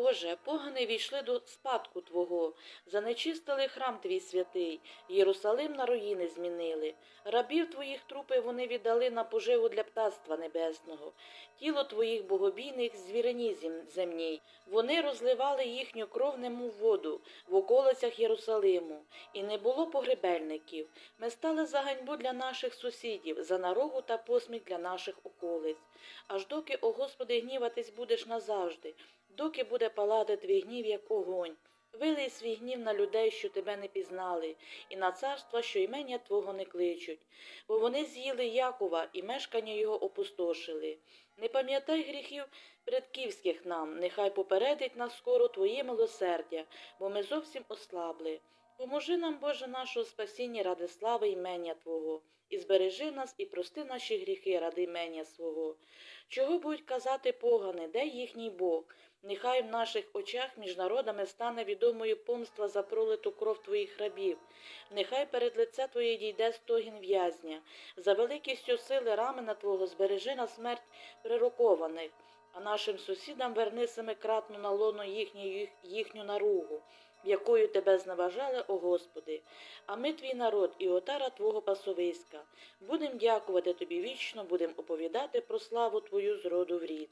Боже, погани війшли до спадку Твого, занечистили храм Твій святий, Єрусалим на руїни змінили. Рабів Твоїх трупи вони віддали на поживу для птаства небесного, тіло Твоїх богобійних звірині зем- земній. Вони розливали їхню кров немов воду в околицях Єрусалиму, і не було погребельників. Ми стали за ганьбу для наших сусідів, за нарогу та посміх для наших околиць. Аж доки, о Господи, гніватись будеш назавжди, доки буде палати твій гнів, як огонь. Вилий свій гнів на людей, що тебе не пізнали, і на царства, що імення Твого не кличуть, бо вони з'їли Якова і мешкання його опустошили. Не пам'ятай гріхів предківських нам, нехай попередить нас скоро Твоє милосердя, бо ми зовсім ослабли. Поможи нам, Боже, нашого спасіння ради слави імення Твого, і збережи нас і прости наші гріхи ради імення свого. Чого будуть казати погани, де їхній Бог? Нехай в наших очах між народами стане відомою помства за пролиту кров твоїх рабів. Нехай перед лице Твоє дійде стогін в'язня. За великістю сили рамена Твого збережи на смерть прирокованих, а нашим сусідам верни семикратну на лоно їхню, їхню наругу, якою тебе зневажали, о Господи. А ми твій народ і отара Твого пасовиська. Будем дякувати Тобі вічно, будем оповідати про славу Твою з роду в рід.